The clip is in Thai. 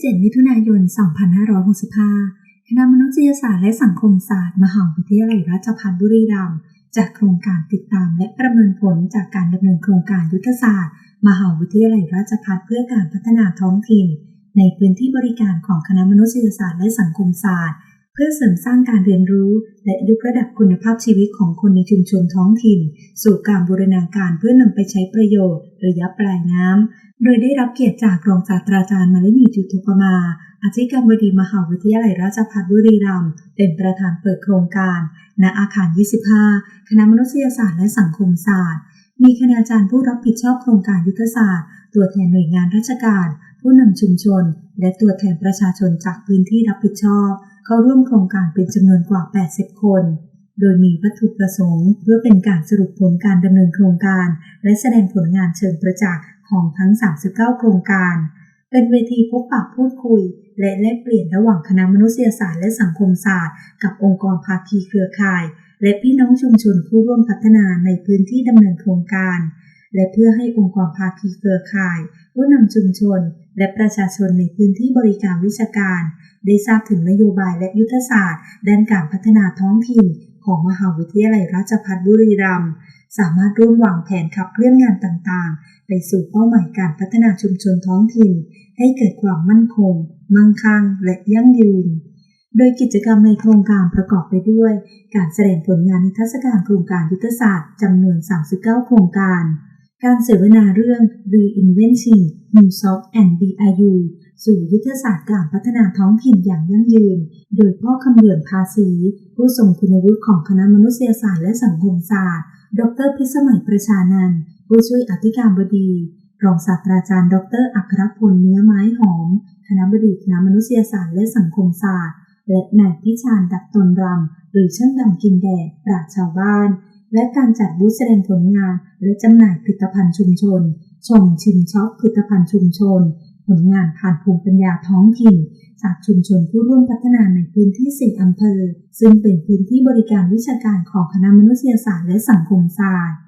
27 มิถุนายน 2565 คณะมนุษยศาสตร์และสังคมศาสตร์ มหาวิทยาลัยราชภัฏบุรีรัมย์จากโครงการติดตามและประเมินผลจากการดำเนินโครงการยุทธศาสตร์ มหาวิทยาลัยราชภัฏเพื่อการพัฒนาท้องถิ่น ในพื้นที่บริการของคณะมนุษยศาสตร์และสังคมศาสตร์ เพื่อเสริมสร้างการเรียนรู้ และยกระดับคุณภาพชีวิตของคนในชุมชนท้องถิ่น สู่การบูรณาการเพื่อนำไปใช้ประโยชน์ระยะปลายน้ำ โดยได้รับเกียรติจากรองศาสตราจารย์มาลินีจุตุปมาอธิการบดีมหาวิทยาลัยราชภัฏบุรีรัมย์เป็นประธานเปิดโครงการ ณอาคาร 25 คณะมนุษยศาสตร์และสังคมศาสตร์ มีคณาจารย์ผู้รับผิดชอบโครงการยุทธศาสตร์ ตัวแทนหน่วยงานราชการ ผู้นำชุมชน และตัวแทนประชาชนจากพื้นที่รับผิดชอบ เข้าร่วมโครงการเป็นจำนวนกว่า 80 คน โดยมีวัตถุประสงค์ เพื่อเป็นการสรุปผลการดำเนินโครงการ และแสดงผลงานเชิงประจักษ์ของทั้ง 39 โครงการ เป็นเวทีพบปะพูดคุย และแลกเปลี่ยนระหว่างคณะมนุษยศาสตร์และสังคมศาสตร์ กับองค์กรภาคีเครือข่าย และพี่น้องชุมชนผู้ร่วมพัฒนาในพื้นที่ดำเนินโครงการ และเพื่อให้องค์กรภาคีเครือข่าย ผู้นำชุมชน และประชาชนในพื้นที่บริการวิชาการ ได้ทราบถึงนโยบายและยุทธศาสตร์ ด้านการพัฒนาท้องถิ่น ของมหาวิทยาลัยราชภัฏบุรีรัมย์สามารถร่วมวางแผนขับเคลื่อนงานต่างๆ ไปสู่เป้าหมายการพัฒนาชุมชนท้องถิ่น ให้เกิดความมั่นคง มั่งคั่ง และยั่งยืน โดยกิจกรรมในโครงการประกอบไปด้วย การแสดงผลงานนิทรรศการโครงการยุทธศาสตร์จำนวน 39 โครงการ การเสวนาเรื่อง Reinventing Hillsop and BIU สู่ยุทธศาสตร์การพัฒนาท้องถิ่นอย่างยั่งยืน โดยพ่อคำเหลืองภาษีผู้ทรงคุณวุฒิของคณะมนุษยศาสตร์และสังคมศาสตร์ ดรพิสมัยประชานันท์ผู้ช่วยอธิการบดี รองศาสตราจารย์ ดรอัครพลเนื้อไม้หอม คณะบดีคณะมนุษยศาสตร์และสังคมศาสตร์ และนายพิชานดับตนรำหรือช่างดำกินแดดปราชชาวบ้าน และการจัดบูธแสดงผลงานและจำหน่ายผลิตภัณฑ์ชุมชน ชมชิมช็อปผลิตภัณฑ์ชุมชน ผลงานผ่านภูมิปัญญาท้องถิ่น จากชุมชนผู้ร่วมพัฒนาในพื้นที่สี่อำเภอ ซึ่งเป็นพื้นที่บริการวิชาการของคณะมนุษยศาสตร์และสังคมศาสตร์